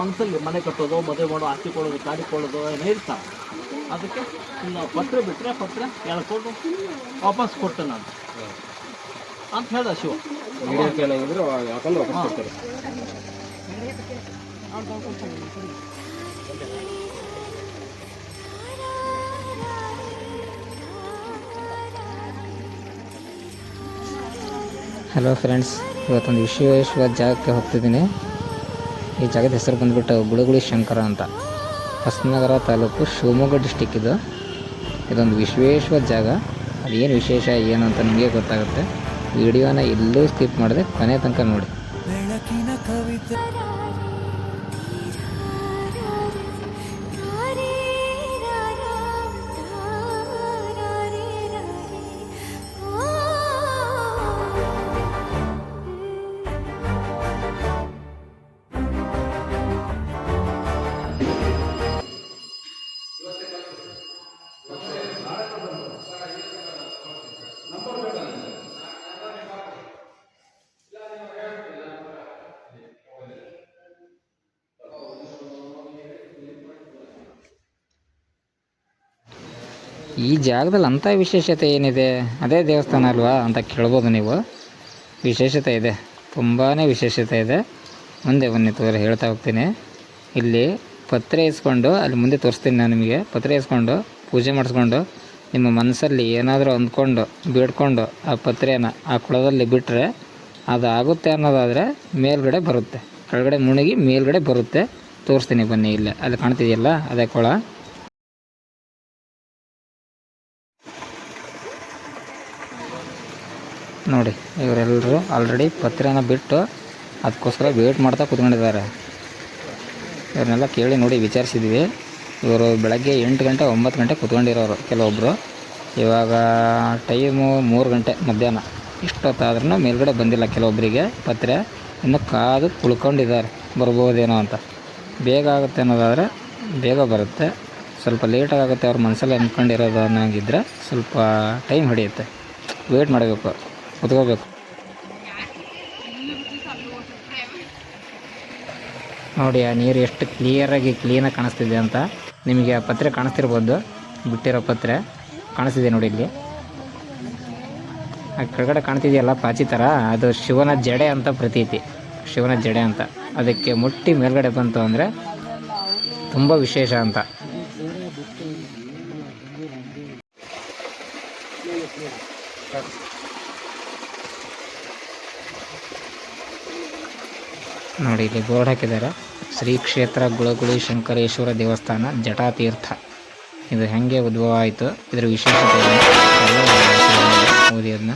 ಮನಸ್ಸಲ್ಲಿ ಮನೆ ಕಟ್ಟೋದು ಮದುವೆ ಮಾಡೋ ಆಸ್ತಿ ಕೊಡೋದು ಗಾಡಿ ಕೊಡೋದು ಏನೋ ಇರ್ತಾವೆ ಅದಕ್ಕೆ ಇನ್ನು ಪತ್ರ ಬಿಟ್ಟರೆ ಪತ್ರ ಹೇಳ್ಕೊಂಡು ವಾಪಸ್ ಕೊಟ್ಟೆ ನಾನು. ಅಂತ ಹೇಳ್ದ ಶಿವ. ಹಲೋ ಫ್ರೆಂಡ್ಸ್ ಇವತ್ತೊಂದು ವಿಶ್ವೇಶ್ವರ ಜಾಗಕ್ಕೆ ಹೋಗ್ತಿದ್ದೀನಿ. ಈ ಜಾಗದ ಹೆಸರು ಬಂದುಬಿಟ್ಟು ಗುಳಗುಳಿ ಶಂಕರ ಅಂತ. ಹೊಸನಗರ ತಾಲೂಕು ಶಿವಮೊಗ್ಗ ಡಿಸ್ಟಿಕ್ ಇದು. ಇದೊಂದು ವಿಶ್ವೇಶ್ವರ ಜಾಗ. ಅದೇನು ವಿಶೇಷ, ಏನು ಅಂತ ನಿಮಗೆ ಗೊತ್ತಾಗುತ್ತೆ. ವಿಡಿಯೋನ ಎಲ್ಲೂ ಸ್ಕಿಪ್ ಮಾಡಿದೆ ಕೊನೆ ತನಕ ನೋಡಿ. ಈ ಜಾಗದಲ್ಲಿ ಅಂಥ ವಿಶೇಷತೆ ಏನಿದೆ? ಅದೇ ದೇವಸ್ಥಾನ ಅಲ್ವಾ ಅಂತ ಕೇಳ್ಬೋದು ನೀವು. ವಿಶೇಷತೆ ಇದೆ. ತುಂಬಾ ವಿಶೇಷತೆ ಇದೆ. ಮುಂದೆ ಬನ್ನಿ ತೋರಿ, ಹೇಳ್ತಾ ಹೋಗ್ತೀನಿ. ಇಲ್ಲಿ ಪತ್ರೆ ಇಸ್ಕೊಂಡು ಅಲ್ಲಿ ಮುಂದೆ ತೋರಿಸ್ತೀನಿ ನಾನು ನಿಮಗೆ. ಪತ್ರೆ ಇಸ್ಕೊಂಡು ಪೂಜೆ ಮಾಡಿಸ್ಕೊಂಡು, ನಿಮ್ಮ ಮನಸ್ಸಲ್ಲಿ ಏನಾದರೂ ಅಂದ್ಕೊಂಡು, ಬೇಡ್ಕೊಂಡು ಆ ಪತ್ರೆನ ಆ ಕೊಳದಲ್ಲಿ ಬಿಟ್ಟರೆ ಅದು ಆಗುತ್ತೆ ಅನ್ನೋದಾದರೆ ಮೇಲ್ಗಡೆ ಬರುತ್ತೆ. ಕೆಳಗಡೆ ಮುಣಗಿ ಮೇಲ್ಗಡೆ ಬರುತ್ತೆ. ತೋರಿಸ್ತೀನಿ ಬನ್ನಿ ಇಲ್ಲೇ. ಅಲ್ಲಿ ಕಾಣ್ತಿದೆಯಲ್ಲ ಅದೇ ಕೊಳ? ನೋಡಿ ಇವರೆಲ್ಲರೂ ಆಲ್ರೆಡಿ ಪತ್ರೆನ ಬಿಟ್ಟು ಅದಕ್ಕೋಸ್ಕರ ವೇಟ್ ಮಾಡ್ತಾ ಕೂತ್ಕೊಂಡಿದ್ದಾರೆ. ಇವ್ರನ್ನೆಲ್ಲ ಕೇಳಿ ನೋಡಿ, ವಿಚಾರಿಸಿದ್ವಿ. ಇವರು ಬೆಳಗ್ಗೆ ಎಂಟು ಗಂಟೆ, ಒಂಬತ್ತು ಗಂಟೆ ಕೂತ್ಕೊಂಡಿರೋರು ಕೆಲವೊಬ್ಬರು ಇವಾಗ ಟೈಮು ಮೂರು ಗಂಟೆ ಮಧ್ಯಾಹ್ನ. ಇಷ್ಟೊತ್ತಾದ್ರೂ ಮೇಲ್ಗಡೆ ಬಂದಿಲ್ಲ ಕೆಲವೊಬ್ಬರಿಗೆ ಪತ್ರೆ. ಇನ್ನು ಕಾದು ಕುಳ್ಕೊಂಡಿದ್ದಾರೆ. ಬರ್ಬೋದೇನೋ ಅಂತ. ಬೇಗ ಆಗುತ್ತೆ ಅನ್ನೋದಾದರೆ ಬೇಗ ಬರುತ್ತೆ. ಸ್ವಲ್ಪ ಲೇಟಾಗುತ್ತೆ ಅವ್ರ ಮನಸ್ಸಲ್ಲಿ ಅಂದ್ಕೊಂಡಿರೋದು ಅನ್ನೋಂಗಿದ್ರೆ ಸ್ವಲ್ಪ ಟೈಮ್ ಹಿಡಿಯುತ್ತೆ. ವೇಟ್ ಮಾಡಬೇಕು. ಕುತ್ಕೋಬೇಕು ನೋಡಿ, ಆ ನೀರು ಎಷ್ಟು ಕ್ಲಿಯರಾಗಿ ಕ್ಲೀನಾಗಿ ಕಾಣಿಸ್ತಿದೆ ಅಂತ ನಿಮಗೆ ಆ ಪತ್ರೆ ಕಾಣಿಸ್ತಿರ್ಬೋದು. ಬಿಟ್ಟಿರೋ ಪತ್ರೆ ಕಾಣಿಸ್ತಿದೆ ನೋಡಿ ಇಲ್ಲಿ. ಆ ಕೆಳಗಡೆ ಕಾಣ್ತಿದೆಯಲ್ಲ ಪಾಚಿ ಥರ ಅದು ಶಿವನ ಜಡೆ ಅಂತ ಪ್ರತೀತಿ. ಶಿವನ ಜಡೆ ಅಂತ. ಅದಕ್ಕೆ ಮುಟ್ಟಿ ಮೇಲ್ಗಡೆ ಬಂತು ಅಂದರೆ ತುಂಬ ವಿಶೇಷ ಅಂತ. ನೋಡಿ, ಇಲ್ಲಿ ಬೋರ್ಡ್ ಹಾಕಿದ್ದಾರೆ. ಶ್ರೀ ಕ್ಷೇತ್ರ ಗುಳಗುಳಿ ಶಂಕರೇಶ್ವರ ದೇವಸ್ಥಾನ, ಜಟಾತೀರ್ಥ. ಇದು ಹೆಂಗೆ ಉದ್ಭವ ಆಯಿತು? ಇದರ ವಿಶೇಷತೆ ಓದಿ ಅದನ್ನ.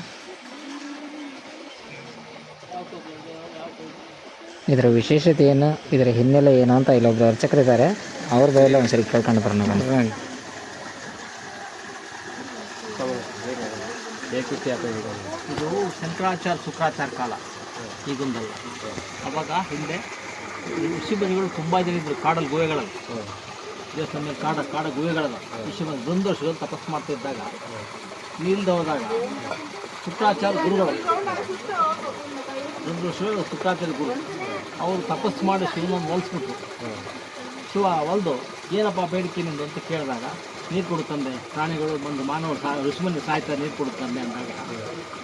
ಇದರ ವಿಶೇಷತೆ ಏನು? ಇದರ ಹಿನ್ನೆಲೆ ಏನು ಅಂತ ಇಲ್ಲೊಬ್ರು ಅರ್ಚಕರಿದ್ದಾರೆ. ಅವ್ರ ಬಯಲ್ಲ ಒಂದ್ಸರಿ ಕೇಳ್ಕೊಂಡು ಬರೋಣ ಇದು ಶಂಕರಾಚಾರ್ಯ ಶುಕ್ರಾಚಾರ ಕಾಲ. ಈಗೊಂದಲ್ಲ ಅವಾಗ ಹಿಂದೆ ಋಷಿಮುನಿಗಳು ತುಂಬ ಜನ ಇದ್ರು ಕಾಡಲ್ಲಿ ಗುಹೆಗಳಲ್ಲಿ ದೇವಸ್ಥಾನ ಮೇಲೆ ಕಾಡ ಕಾಡ ಗುಹೆಗಳದ. ಬಂದು ಒಂದು ವರ್ಷಗಳು ತಪಸ್ಸು ಮಾಡ್ತಿದ್ದಾಗ ನೀಲ್ದು ಹೋದಾಗ ಶುಕ್ರಾಚಾರ ಗುರುಗಳು, ಒಂದು ವರ್ಷಗಳು ಶುಕ್ರಾಚಾರ್ಯ ಗುರು, ಅವರು ತಪಸ್ಸು ಮಾಡಿ ಶಿವನನ್ನು ಹೊಲಿಸ್ಬಿಟ್ರು ಶಿವ ಒಲ್ದು, ಏನಪ್ಪ ಬೇಡಿಕೆ ನಿಂದು? ಅಂತ ಕೇಳಿದಾಗ, ನೀರು ಕೊಡುತ್ತಂದೆ ಪ್ರಾಣಿಗಳು ಬಂದು ಮಾನವರು ಸಾ ಋಷಿಮನಿ ಸಾಯ್ತಾರೆ, ನೀರು ಕೊಡುತ್ತಂದೆ ತಂದೆ ಅಂದಾಗ,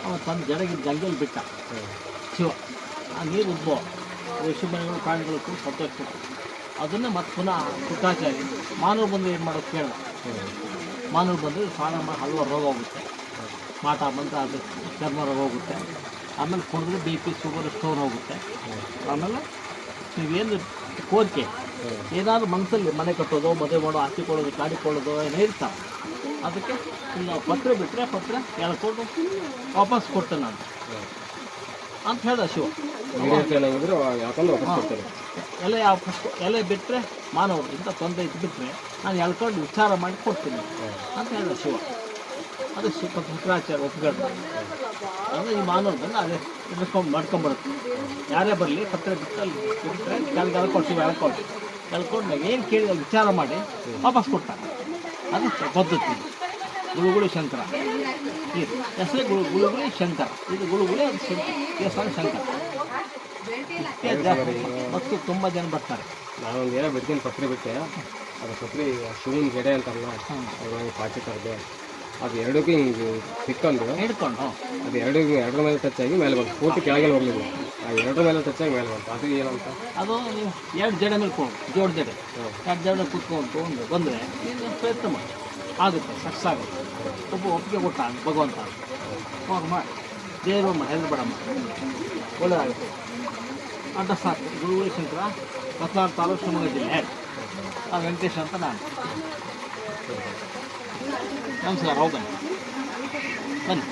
ಅವನು ತಂದು ಜಡಗಿ ಗಂಗೆಯಲ್ಲಿ ಬಿಟ್ಟ. ಶಿವ ಆ ನೀರು ಉದ್ಭವ ಋಷಿಮುನಿಗಳು ಪ್ರಾಣಿಗಳು ಕೂಡ ಸಂತೋಷ ಅದನ್ನೇ ಮತ್ತೆ ಪುನಃ ಶುಕ್ರಾಚಾರ್ಯ ಮಾನವ ಬಂದು ಏನು ಮಾಡೋದು ಕೇಳ ಮಾನವ ಬಂದರೆ ಸ್ನಾನ ಮಾಡಿ ಹಲವಾರು ರೋಗ ಹೋಗುತ್ತೆ. ಮಾಟ ಬಂದ ಅದು ಚರ್ಮ ರೋಗ ಹೋಗುತ್ತೆ. ಆಮೇಲೆ ಕುಡಿದ್ರೆ ಬಿ ಪಿ, ಶುಗರ್, ಸ್ಟೋನ್ ಹೋಗುತ್ತೆ. ಆಮೇಲೆ ನೀವೇನು ಕೋರಿಕೆ? ಏನಾದರೂ ಮನಸ್ಸಲ್ಲಿ ಮನೆ ಕಟ್ಟೋದು, ಮದುವೆ ಮಾಡೋ ಕೊಡೋದು, ಗಾಡಿ ಕೊಡೋದು ಏನೋ ಇರ್ತಾವೆ ಅದಕ್ಕೆ ಪತ್ರ ಬಿಟ್ಟರೆ ಪತ್ರ ಎಳ್ಕೊಂಡು ವಾಪಸ್ ಕೊಡ್ತೇನೆ ನಾನು. ಅಂತ ಹೇಳ್ದ ಶಿವ. ಯಾಕಂದ್ರೆ ಎಲೆ ಯಾವ ಪುಷ್ಪ ಎಲೆ ಬಿಟ್ಟರೆ ಮಾನವರು ಇಂಥ ತೊಂದರೆ ಇದು ಬಿಟ್ಟರೆ ನಾನು ಎಳ್ಕೊಂಡು ವಿಚಾರ ಮಾಡಿ ಕೊಡ್ತೀನಿ ಅಂತ ಹೇಳ್ದ ಶಿವ. ಅದು ಶಿವ ಶುಕ್ರಾಚಾರ್ಯ ಒಪ್ಪಿಕೊಂಡು ಅಂದರೆ ಈ ಮಾನವರು ಬಂದು ಅದೇ ಇಡ್ಕೊಂಡು ಮಾಡ್ಕೊಂಬರುತ್ತೆ ಯಾರೇ ಬರಲಿ ಪತ್ರ ಬಿಟ್ಟಲ್ಲಿ ಬಿಟ್ಟರೆ ಕೆಳಗೆ ಎಳ್ಕೊಂಡು ಶಿವ ಎಳ್ಕೊಂಡು ಎಳ್ಕೊಂಡು ಏನು ಕೇಳಿ ವಿಚಾರ ಮಾಡಿ ವಾಪಸ್ ಕೊಡ್ತಾರೆ. ಅದು ಪದ್ಧತಿ ಗುಳುಗುಳಿ ಶಂಕರ. ಇದು ಹೆಸರೇ ಗುಳು ಗುಳುಗುಳಿ ಶಂಕರ. ಇದು ಗುಳುಗುಳಿ ಅದು ಶಂಕರ. ದೇವಸ್ಥಾನ ಶಂಕರ. ಮತ್ತು ತುಂಬ ಜನ ಬರ್ತಾರೆ. ನಾನೊಂದು ಏನೋ ಬಿಡ್ತೀನಿ ಪತ್ರಿ ಬಿಟ್ಟೆ. ಅದು ಪತ್ರಿ ಶಿವನ ಗೆಡೆ ಅಂತಾರಲ್ಲ ಅದ್ರಲ್ಲಿ ಪಾಚಿ ತರದೆ ಅದು ಎರಡಕ್ಕೂ ಹಿಂಗೆ ಸಿಕ್ಕೊಂಡು ಹಿಡ್ಕೊಂಡು ಅದು ಎರಡು ಎರಡರ ಮೇಲೆ ಟಚ್ ಆಗಿ ಮೇಲೆ ಬಂತು. ಪೂರ್ತಿ ಕೆಳಗೆ ಹೋಗಲಿಲ್ಲ. ಆ ಎರಡರ ಮೇಲೆ ಟಚ್ ಆಗಿ ಮೇಲೆ ಬಂತು. ಅದು ಏನಂತ? ಅದು ನೀವು ಎರಡು ಜಡೆ ಮೇಲೆ ಕೊಡು ಜೋಡ್ ಜಡೆ. ಎರಡು ಜಡೆ ಕುತ್ಕೊಂಡು ತೊಗೊಂಡು ಬಂದರೆ ನೀನು ಪ್ರಯತ್ನ ಮಾಡಿ. ಆಗುತ್ತೆ ಸಕ್ಸಸ್ ಆಗುತ್ತೆ. ಒಬ್ಬ ಒಪ್ಪಿಗೆ ಕೊಟ್ಟ ಭಗವಂತ. ಹೋಗಿ ಮಾಡಿ ದೇವರು ಮಾಡಿ ಹೆದರ್ಬೇಡಮ್ಮ ಒಳ್ಳೆಯದಾಗುತ್ತೆ ಅಡ್ಡ ಸಾಕು. ಗುರುಗುಳಿ ಶಂಕರ ಹದಿನಾರು ತಾಲೂಕು ಶಿವಮೊಗ್ಗ ಜಿಲ್ಲೆ ನಾನು ವೆಂಕಟೇಶ್ ಅಂತ ನಾನು. ನಮಸ್ಕಾರ, ಹೋಗಿ ಬನ್ನಿ. ಬನ್ನಿ